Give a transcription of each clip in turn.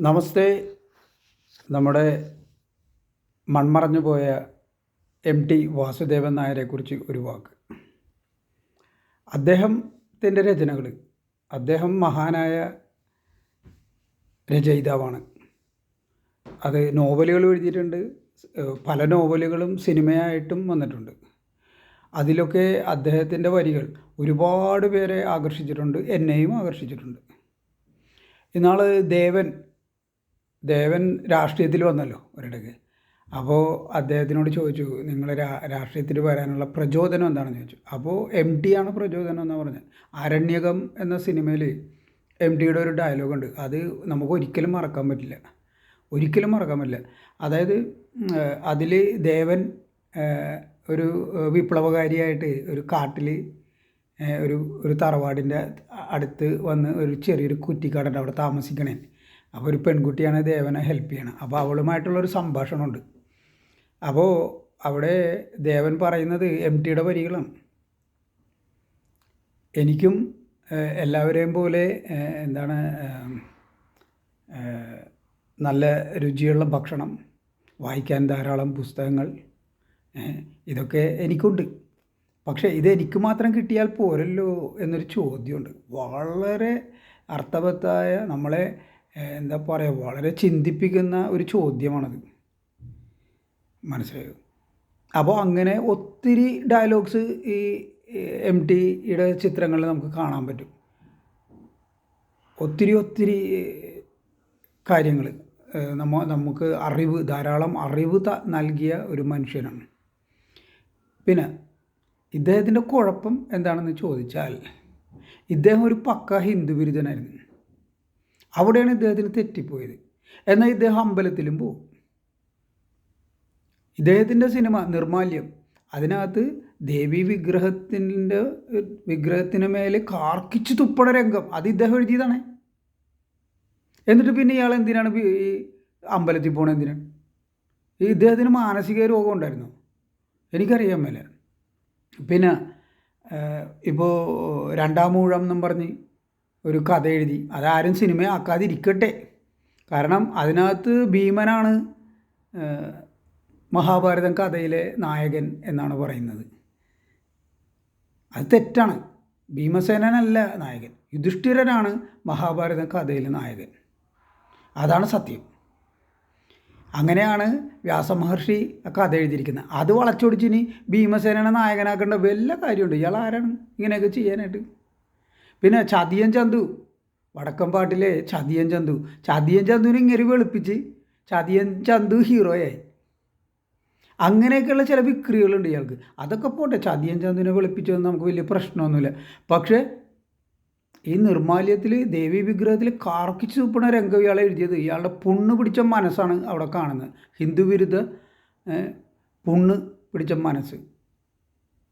നമസ്തേ. നമ്മുടെ മൺമറഞ്ഞു പോയ എം ടി വാസുദേവൻ നായരെക്കുറിച്ച് ഒരു വാക്ക്. അദ്ദേഹത്തിന്റെ രചനകൾ അദ്ദേഹം മഹാനായ രചയിതാവാണ്. അത് നോവലുകൾ എഴുതിയിട്ടുണ്ട് പല നോവലുകളും സിനിമയായിട്ടും വന്നിട്ടുണ്ട്. അതിലൊക്കെ അദ്ദേഹത്തിന്റെ വരികൾ ഒരുപാട് പേരെ ആകർഷിച്ചിട്ടുണ്ട് എന്നെയും ആകർഷിച്ചിട്ടുണ്ട്. ഇന്നാൾ ദേവൻ ദേവൻ രാഷ്ട്രീയത്തിൽ വന്നല്ലോ ഒരിടയ്ക്ക് അപ്പോൾ അദ്ദേഹത്തിനോട് ചോദിച്ചു നിങ്ങൾ രാ രാഷ്ട്രീയത്തിൽ വരാനുള്ള പ്രചോദനം എന്താണെന്ന് ചോദിച്ചു. അപ്പോൾ എം ടി ആണ് പ്രചോദനം എന്ന് പറഞ്ഞത്. ആരണ്യകം എന്ന സിനിമയിൽ എം ടിയുടെ ഒരു ഡയലോഗുണ്ട്. അത് നമുക്ക് ഒരിക്കലും മറക്കാൻ പറ്റില്ല. ഒരിക്കലും മറക്കാൻ പറ്റില്ല. അതായത് അതിൽ ദേവൻ ഒരു വിപ്ലവകാരിയായിട്ട് ഒരു കാട്ടിൽ ഒരു ഒരു തറവാടിന്റെ അടുത്ത് വന്ന് ഒരു ചെറിയൊരു കുറ്റിക്കാടുണ്ട് അവിടെ താമസിക്കണേ. അപ്പോൾ ഒരു പെൺകുട്ടിയാണ് ദേവനെ ഹെൽപ്പ് ചെയ്യണം. അപ്പോൾ അവളുമായിട്ടുള്ളൊരു സംഭാഷണമുണ്ട്. അപ്പോൾ അവിടെ ദേവൻ പറയുന്നത് എം ടിയുടെ വരികളാണ്. എനിക്കും എല്ലാവരെയും പോലെ എന്താണ് നല്ല രുചിയുള്ള ഭക്ഷണം വായിക്കാൻ ധാരാളം പുസ്തകങ്ങൾ ഇതൊക്കെ എനിക്കുണ്ട്. പക്ഷേ ഇത് എനിക്ക് മാത്രം കിട്ടിയാൽ പോരല്ലോ എന്നൊരു ചോദ്യമുണ്ട്. വളരെ അർത്ഥവത്തായ നമ്മളെ എന്താ പറയുക വളരെ ചിന്തിപ്പിക്കുന്ന ഒരു ചോദ്യമാണത്. മനസ്സിലായോ? അപ്പോൾ അങ്ങനെ ഒത്തിരി ഡയലോഗ്സ് ഈ എം ടിയുടെ ചിത്രങ്ങളിൽ നമുക്ക് കാണാൻ പറ്റും. ഒത്തിരി ഒത്തിരി കാര്യങ്ങൾ നമ്മ നമുക്ക് അറിവ് ധാരാളം അറിവ് ത നൽകിയ ഒരു മനുഷ്യനാണ്. പിന്നെ ഇദ്ദേഹത്തിന്റെ കുഴപ്പം എന്താണെന്ന് ചോദിച്ചാൽ ഇദ്ദേഹം ഒരു പക്ക ഹിന്ദു വിരുദ്ധനായിരുന്നു അവിടെയാണ് ഇദ്ദേഹത്തിന് തെറ്റിപ്പോയത്. എന്നാൽ ഇദ്ദേഹം അമ്പലത്തിലും പോകും. ഇദ്ദേഹത്തിന്റെ സിനിമ നിർമാല്യം. അതിനകത്ത് ദേവി വിഗ്രഹത്തിന്റെ വിഗ്രഹത്തിന് മേലെ കാർക്കിച്ച് തുപ്പണ രംഗം. അത് ഇദ്ദേഹം എഴുതിയതാണ്. എന്നിട്ട് പിന്നെ ഇയാൾ എന്തിനാണ് ഈ അമ്പലത്തിൽ പോണത് എന്തിനാണ് ഈ ഇദ്ദേഹത്തിന് മാനസിക രോഗം ഉണ്ടായിരുന്നു. എനിക്കറിയാൻ മേലെ. പിന്നെ ഇപ്പോൾ രണ്ടാം മൂഴം എന്നും പറഞ്ഞ് ഒരു കഥ എഴുതി അതാരും സിനിമയാക്കാതിരിക്കട്ടെ. കാരണം അതിനകത്ത് ഭീമനാണ് മഹാഭാരതം കഥയിലെ നായകൻ എന്നാണ് പറയുന്നത്. അത് തെറ്റാണ്. ഭീമസേനനല്ല നായകൻ. യുധിഷ്ഠിരനാണ് മഹാഭാരതം കഥയിലെ നായകൻ. അതാണ് സത്യം. അങ്ങനെയാണ് വ്യാസമഹർഷി കഥ എഴുതിയിരിക്കുന്നത്. അത് വളച്ചൊടിച്ചിനി ഭീമസേനനെ നായകനാക്കേണ്ട വല്ല കാര്യമുണ്ട്. ഇയാൾ ആരാണ് ഇങ്ങനെയൊക്കെ ചെയ്യാനായിട്ട്? പിന്നെ ചതിയൻ ചന്തു വടക്കം പാട്ടിലെ ചതിയൻ ചന്തു. ചതിയൻ ചന്തുവിനെ ഇങ്ങനെ വെളുപ്പിച്ച് ചതിയൻ ചന്തു ഹീറോയായി. അങ്ങനെയൊക്കെയുള്ള ചില വിക്രികളുണ്ട് ഇയാൾക്ക്. അതൊക്കെ പോട്ടെ ചതിയൻ ചന്തുവിനെ വെളുപ്പിച്ചതൊന്നും നമുക്ക് വലിയ പ്രശ്നമൊന്നുമില്ല. പക്ഷേ ഈ നിർമാല്യത്തിൽ ദേവി വിഗ്രഹത്തിൽ കാർക്കിച്ച് തുപ്പണ രംഗം ഇയാളെ എഴുതിയത് ഇയാളുടെ പുണ്ണ് പിടിച്ച മനസ്സാണ് അവിടെ കാണുന്നത്. ഹിന്ദു വിരുദ്ധ പുണ്ണ് പിടിച്ച മനസ്സ്.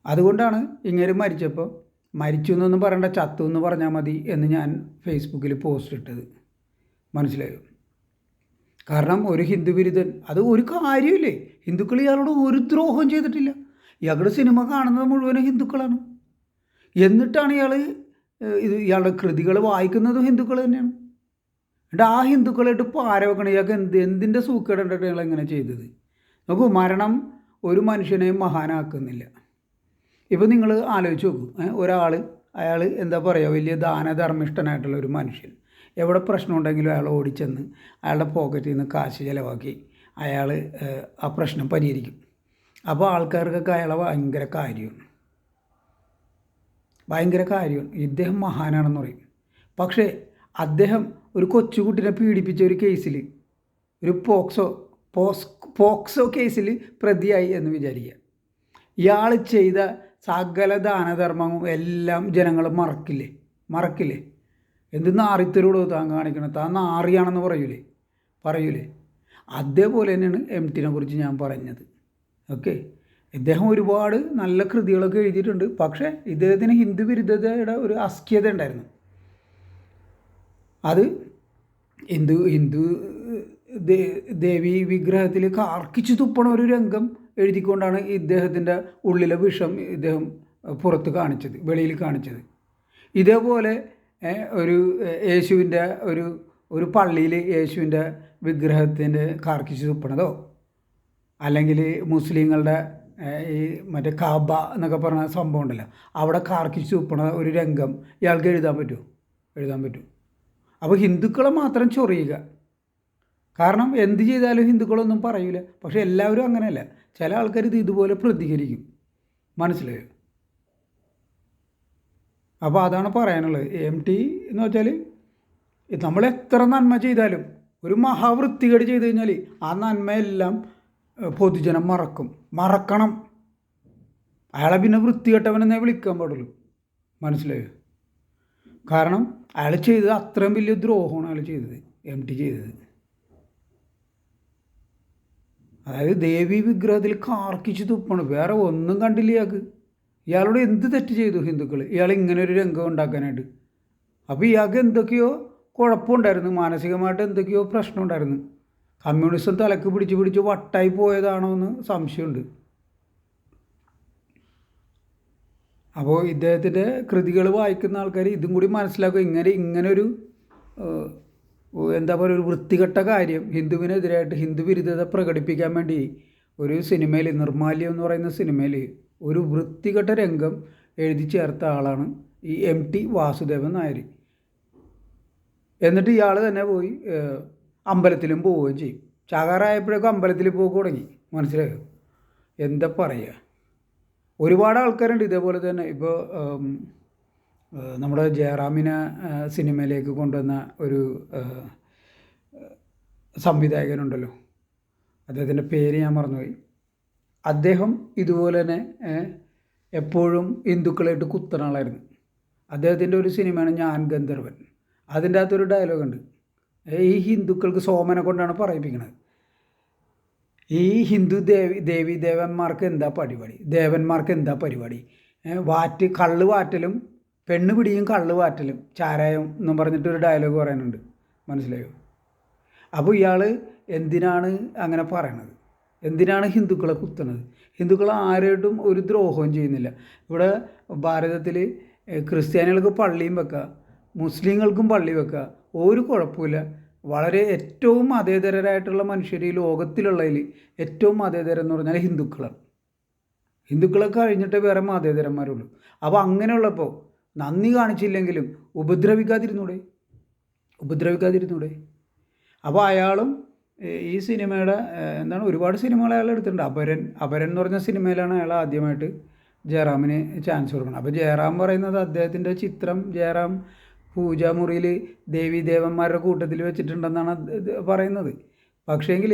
അതുകൊണ്ടാണ് ഇങ്ങനെ മരിച്ചപ്പോൾ മരിച്ചു എന്നൊന്നും പറയണ്ട ചത്തു എന്ന് പറഞ്ഞാൽ മതി എന്ന് ഞാൻ ഫേസ്ബുക്കിൽ പോസ്റ്റ് ഇട്ടത്. മനസ്സിലായോ? കാരണം ഒരു ഹിന്ദു വിരുദ്ധൻ അത് ഒരു കാര്യമില്ലേ? ഹിന്ദുക്കൾ ഇയാളോട് ഒരു ദ്രോഹം ചെയ്തിട്ടില്ല. ഇയാളുടെ സിനിമ കാണുന്നത് മുഴുവനും ഹിന്ദുക്കളാണ്. എന്നിട്ടാണ് ഇയാൾ ഇത് ഇയാളുടെ കൃതികൾ വായിക്കുന്നതും ഹിന്ദുക്കൾ തന്നെയാണ്. എന്നിട്ട് ആ ഹിന്ദുക്കളായിട്ട് ഇപ്പോൾ ആരെ വെക്കണം ഇയാൾക്ക് എന്ത് എന്തിന്റെ സൂക്കേടുണ്ടായിട്ട് ഇയാൾ എങ്ങനെ ചെയ്തത്? നോക്കൂ മരണം ഒരു മനുഷ്യനെയും മഹാനാക്കുന്നില്ല. ഇപ്പോൾ നിങ്ങൾ ആലോചിച്ച് നോക്കൂ. ഒരാൾ അയാൾ എന്താ പറയുക വലിയ ദാനധർമ്മിഷ്ഠനായിട്ടുള്ള ഒരു മനുഷ്യൻ. എവിടെ പ്രശ്നമുണ്ടെങ്കിലും അയാൾ ഓടിച്ചെന്ന് അയാളുടെ പോക്കറ്റിൽ നിന്ന് കാശ് ചിലവാക്കി അയാൾ ആ പ്രശ്നം പരിഹരിക്കും. അപ്പോൾ ആൾക്കാർക്കൊക്കെ അയാളെ ഭയങ്കര കാര്യമാണ് ഭയങ്കര കാര്യമാണ് ഇദ്ദേഹം മഹാനാണെന്ന് പറയും. പക്ഷേ അദ്ദേഹം ഒരു കൊച്ചുകുട്ടിനെ പീഡിപ്പിച്ച ഒരു കേസിൽ ഒരു പോക്സോ പോസ് പോക്സോ കേസിൽ പ്രതിയായി എന്ന് വിചാരിക്കുക. ഇയാൾ ചെയ്ത സകല ദാനധർമ്മവും എല്ലാം ജനങ്ങൾ മറക്കില്ലേ? മറക്കില്ലേ? എന്ത് നാറിത്തരോടോ താൻ കാണിക്കണം? താൻ നാറിയാണെന്ന് പറയൂലേ? പറയൂലേ? അതേപോലെ തന്നെയാണ് എം ടിനെ കുറിച്ച് ഞാൻ പറഞ്ഞത്. ഓക്കെ? ഇദ്ദേഹം ഒരുപാട് നല്ല കൃതികളൊക്കെ എഴുതിയിട്ടുണ്ട്. പക്ഷേ ഇദ്ദേഹത്തിന് ഹിന്ദു വിരുദ്ധതയുടെ ഒരു അസ്ഖ്യത ഉണ്ടായിരുന്നു. അത് ഹിന്ദു ഹിന്ദു ദേവി വിഗ്രഹത്തിൽ കാർക്കിച്ചു തുപ്പണ ഒരു രംഗം എഴുതിക്കൊണ്ടാണ് ഇദ്ദേഹത്തിന്റെ ഉള്ളിലെ വിഷം ഇദ്ദേഹം പുറത്ത് കാണിച്ചത് വെളിയിൽ കാണിച്ചത്. ഇതേപോലെ ഒരു യേശുവിന്റെ ഒരു ഒരു പള്ളിയിൽ യേശുവിന്റെ വിഗ്രഹത്തിന്റെ കാർക്കിച്ച് തുപ്പണതോ? അല്ലെങ്കിൽ മുസ്ലിങ്ങളുടെ ഈ മറ്റേ കാബ എന്നൊക്കെ പറഞ്ഞ സംഭവം ഉണ്ടല്ലോ അവിടെ കാർക്കിച്ച് തുപ്പണ ഒരു രംഗം ഇയാൾക്ക് എഴുതാൻ പറ്റുമോ? എഴുതാൻ പറ്റും അപ്പോൾ ഹിന്ദുക്കളെ മാത്രം ചൊറിയുക. കാരണം എന്ത് ചെയ്താലും ഹിന്ദുക്കളൊന്നും പറയില്ല പക്ഷെ എല്ലാവരും അങ്ങനെയല്ല. ചില ആൾക്കാർ ഇത് ഇതുപോലെ പ്രതികരിക്കും. മനസ്സിലായോ? അപ്പോൾ അതാണ് പറയാനുള്ളത്. എം ടി എന്ന് വെച്ചാൽ നമ്മൾ എത്ര നന്മ ചെയ്താലും ഒരു മഹാവൃത്തികേട് ചെയ്ത് കഴിഞ്ഞാൽ ആ നന്മയെല്ലാം പൊതുജനം മറക്കും. മറക്കണം. അയാളെ പിന്നെ വൃത്തികെട്ടവനെന്നേ വിളിക്കാൻ പാടുള്ളൂ. മനസ്സിലായോ? കാരണം അയാൾ ചെയ്തത് അത്രയും വലിയ ദ്രോഹമാണ് അയാൾ ചെയ്തത് എം ടി ചെയ്തത്. അതായത് ദേവി വിഗ്രഹത്തിൽ കാർക്കിച്ച് തുപ്പാണ്. വേറെ ഒന്നും കണ്ടില്ല ഇയാൾക്ക്. ഇയാളോട് എന്ത് തെറ്റ് ചെയ്തു ഹിന്ദുക്കൾ ഇയാൾ ഇങ്ങനെ ഒരു രംഗം ഉണ്ടാക്കാനായിട്ട്. അപ്പോൾ ഇയാൾക്ക് എന്തൊക്കെയോ കുഴപ്പമുണ്ടായിരുന്നു. മാനസികമായിട്ട് എന്തൊക്കെയോ പ്രശ്നം ഉണ്ടായിരുന്നു കമ്മ്യൂണിസം തലക്ക് പിടിച്ച് പിടിച്ച് വട്ടായി പോയതാണോ എന്ന് സംശയമുണ്ട്. അപ്പോൾ ഇദ്ദേഹത്തിന്റെ കൃതികൾ വായിക്കുന്ന ആൾക്കാർ ഇതും കൂടി മനസ്സിലാക്കുക. ഇങ്ങനെ ഇങ്ങനൊരു എന്താ പറയുക ഒരു വൃത്തികെട്ട കാര്യം. ഹിന്ദുവിനെതിരായിട്ട് ഹിന്ദു വിരുദ്ധത പ്രകടിപ്പിക്കാൻ വേണ്ടി ഒരു സിനിമയിൽ നിർമാല്യം എന്ന് പറയുന്ന സിനിമയിൽ ഒരു വൃത്തികെട്ട രംഗം എഴുതി ചേർത്ത ആളാണ് ഈ എം ടി വാസുദേവൻ നായർ. എന്നിട്ട് ഇയാൾ തന്നെ പോയി അമ്പലത്തിലും പോവുകയും ചെയ്യും. ചാകാറായപ്പോഴേക്കും അമ്പലത്തിൽ പോക്ക് തുടങ്ങി. മനസ്സിലായോ? എന്താ പറയുക? ഒരുപാട് ആൾക്കാരുണ്ട് ഇതേപോലെ തന്നെ. ഇപ്പോൾ നമ്മുടെ ജയറാമിനെ സിനിമയിലേക്ക് കൊണ്ടുവന്ന ഒരു സംവിധായകനുണ്ടല്ലോ. അദ്ദേഹത്തിന്റെ പേര് ഞാൻ മറന്നുപോയി. അദ്ദേഹം ഇതുപോലെ തന്നെ എപ്പോഴും ഹിന്ദുക്കളായിട്ട് കുത്തണ ആളായിരുന്നു. അദ്ദേഹത്തിന്റെ ഒരു സിനിമയാണ് ഞാൻ ഗന്ധർവൻ. അതിന്റെ അകത്തൊരു ഡയലോഗുണ്ട്. ഈ ഹിന്ദുക്കൾക്ക് സോമനെ കൊണ്ടാണ് പറയിപ്പിക്കുന്നത് ഈ ഹിന്ദു ദേവി ദേവി ദേവന്മാർക്ക് എന്താ പരിപാടി? ദേവന്മാർക്ക് എന്താ പരിപാടി? വാറ്റ് കള്ള് വാറ്റലും പെണ്ണ് പിടിയും കള്ള് വാറ്റലും ചാരായം എന്നും പറഞ്ഞിട്ടൊരു ഡയലോഗ് പറയാനുണ്ട്. മനസ്സിലായോ? അപ്പോൾ ഇയാൾ എന്തിനാണ് അങ്ങനെ പറയണത്? എന്തിനാണ് ഹിന്ദുക്കളെ കുത്തണത് ഹിന്ദുക്കൾ ആരോട്ടും ഒരു ദ്രോഹവും ചെയ്യുന്നില്ല. ഇവിടെ ഭാരതത്തിൽ ക്രിസ്ത്യാനികൾക്ക് പള്ളിയും വെക്കുക മുസ്ലിങ്ങൾക്കും പള്ളി വെക്കുക ഒരു കുഴപ്പമില്ല വളരെ ഏറ്റവും മതേതരരായിട്ടുള്ള മനുഷ്യർ ഈ ലോകത്തിലുള്ളതിൽ ഏറ്റവും മതേതരം എന്ന് പറഞ്ഞാൽ ഹിന്ദുക്കളാണ്. ഹിന്ദുക്കളെ കഴിഞ്ഞിട്ടേ വേറെ മതേതരന്മാരുള്ളൂ. അപ്പോൾ അങ്ങനെയുള്ളപ്പോൾ നന്ദി കാണിച്ചില്ലെങ്കിലും ഉപദ്രവിക്കാതിരുന്നൂടെ? ഉപദ്രവിക്കാതിരുന്നൂടെ? അപ്പോൾ അയാളും ഈ സിനിമയുടെ എന്താണ് ഒരുപാട് സിനിമകൾ അയാൾ എടുത്തിട്ടുണ്ട്. അപരൻ അപരൻ എന്ന് പറഞ്ഞ സിനിമയിലാണ് അയാൾ ആദ്യമായിട്ട് ജയറാമിന് ചാൻസ് കൊടുക്കുന്നത്. അപ്പോൾ ജയറാം പറയുന്നത് അദ്ദേഹത്തിന്റെ ചിത്രം ജയറാം പൂജാമുറിയിൽ ദേവി ദേവന്മാരുടെ കൂട്ടത്തിൽ വെച്ചിട്ടുണ്ടെന്നാണ് പറയുന്നത്. പക്ഷേങ്കിൽ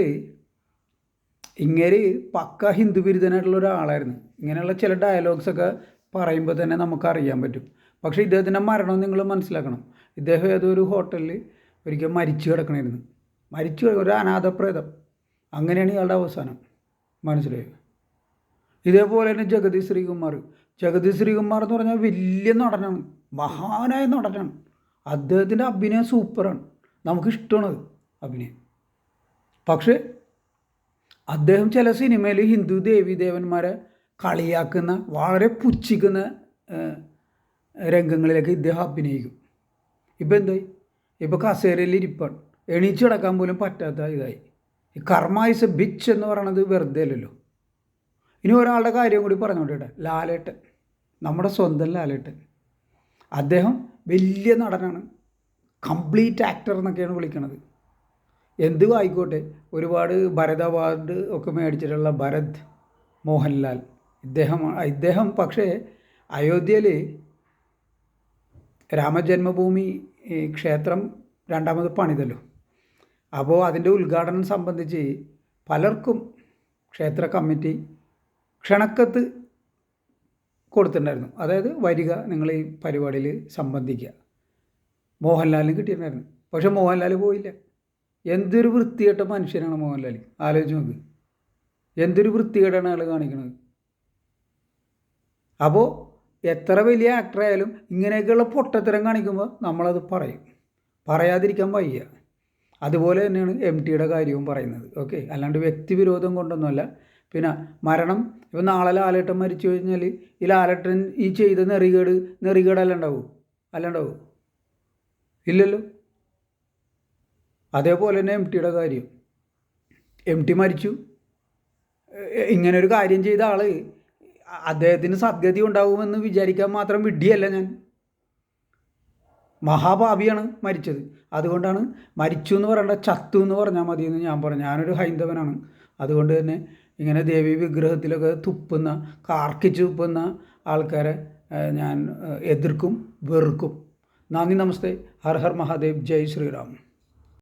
ഇങ്ങനെ പക്ക ഹിന്ദു വിരുദ്ധനായിട്ടുള്ള ഒരാളായിരുന്നു. ഇങ്ങനെയുള്ള ചില ഡയലോഗ്സൊക്കെ പറയുമ്പോൾ തന്നെ നമുക്കറിയാൻ പറ്റും. പക്ഷേ ഇദ്ദേഹത്തിന്റെ മരണം നിങ്ങൾ മനസ്സിലാക്കണം. ഇദ്ദേഹം ഏതോ ഒരു ഹോട്ടലിൽ ഒരിക്കൽ മരിച്ചു കിടക്കണമായിരുന്നു മരിച്ചു ഒരു അനാഥപ്രേതം. അങ്ങനെയാണ് ഇയാളുടെ അവസാനം. മനസ്സിലായോ? ഇതേപോലെ തന്നെ ജഗതി ശ്രീകുമാർ. ജഗതി ശ്രീകുമാർ എന്ന് പറഞ്ഞാൽ വലിയ നടനാണ്. മഹാനായ നടനാണ്. അദ്ദേഹത്തിന്റെ അഭിനയം സൂപ്പറാണ്. നമുക്കിഷ്ടമാണ് അഭിനയം. പക്ഷേ അദ്ദേഹം ചില സിനിമയിൽ ഹിന്ദു ദേവി ദേവന്മാരെ കളിയാക്കുന്ന വളരെ പുച്ഛിക്കുന്ന രംഗങ്ങളിലേക്ക് ഇദ്ദേഹം അഭിനയിക്കും. ഇപ്പം എന്തായി ഇപ്പോൾ കസേരയിൽ ഇരിപ്പാണ്. എണീച്ച് കിടക്കാൻ പോലും പറ്റാത്ത ഇതായി. ഈ കർമ്മ എ ബിച്ച് എന്ന് പറയണത് വെറുതെ അല്ലല്ലോ. ഇനി ഒരാളുടെ കാര്യം കൂടി പറഞ്ഞോട്ടെ ലാലേട്ടൻ. നമ്മുടെ സ്വന്തം ലാലേട്ടൻ. അദ്ദേഹം വലിയ നടനാണ്. കംപ്ലീറ്റ് ആക്ടർ എന്നൊക്കെയാണ് വിളിക്കണത്. എന്തും ആയിക്കോട്ടെ. ഒരുപാട് ഭരത് അവാർഡ് ഒക്കെ മേടിച്ചിട്ടുള്ള ഭരത് മോഹൻലാൽ. ഇദ്ദേഹം ഇദ്ദേഹം പക്ഷേ അയോധ്യയിൽ രാമജന്മഭൂമി ക്ഷേത്രം രണ്ടാമത് പണിതല്ലോ. അപ്പോൾ അതിന്റെ ഉദ്ഘാടനം സംബന്ധിച്ച് പലർക്കും ക്ഷേത്ര കമ്മിറ്റി ക്ഷണക്കത്ത് കൊടുത്തിട്ടുണ്ടായിരുന്നു. അതായത് വരിക നിങ്ങൾ ഈ പരിപാടിയിൽ സംബന്ധിക്കുക മോഹൻലാലിന് കിട്ടിയിട്ടുണ്ടായിരുന്നു. പക്ഷെ മോഹൻലാൽ പോയില്ല. എന്തൊരു വൃത്തികെട്ട മനുഷ്യനാണ് മോഹൻലാൽ ആലോചിച്ച് നോക്ക്. എന്തൊരു വൃത്തികേടാണ് അയാൾ കാണിക്കുന്നത് അപ്പോൾ എത്ര വലിയ ആക്ടറായാലും ഇങ്ങനെയൊക്കെയുള്ള പൊട്ടത്തരം കാണിക്കുമ്പോൾ നമ്മളത് പറയും. പറയാതിരിക്കാൻ വയ്യ. അതുപോലെ തന്നെയാണ് എം ടിയുടെ കാര്യവും പറയുന്നത്. ഓക്കെ? അല്ലാണ്ട് വ്യക്തിവിരോധം കൊണ്ടൊന്നുമല്ല. പിന്നെ മരണം ഇപ്പം നാളെ ലാലേട്ടൻ മരിച്ചു കഴിഞ്ഞാൽ ഈ ലാലേട്ടൻ ഈ ചെയ്ത നെറികേട് നെറികേടല്ല ഉണ്ടാവും? ഇല്ലല്ലോ. അതേപോലെ തന്നെ എം ടിയുടെ കാര്യം. എം ടി മരിച്ചു. ഇങ്ങനൊരു ഇങ്ങനെ കാര്യം ചെയ്ത ആൾ അദ്ദേഹത്തിന് സദ്ഗതി ഉണ്ടാകുമെന്ന് വിചാരിക്കാൻ മാത്രം വിഡ്ഢിയല്ല ഞാൻ. മഹാഭാവിയാണ് മരിച്ചത്. അതുകൊണ്ടാണ് മരിച്ചു എന്ന് പറയേണ്ട ചത്തു എന്ന് പറഞ്ഞാൽ മതി എന്ന് ഞാൻ പറഞ്ഞു. ഞാനൊരു ഹൈന്ദവനാണ്. അതുകൊണ്ട് തന്നെ ഇങ്ങനെ ദേവി വിഗ്രഹത്തിലൊക്കെ തുപ്പുന്ന കാർക്കിച്ച് തുപ്പുന്ന ആൾക്കാരെ ഞാൻ എതിർക്കും വെറുക്കും. നന്ദി നമസ്തേ. ഹർ ഹർ മഹാദേവ്. ജയ് ശ്രീറാം.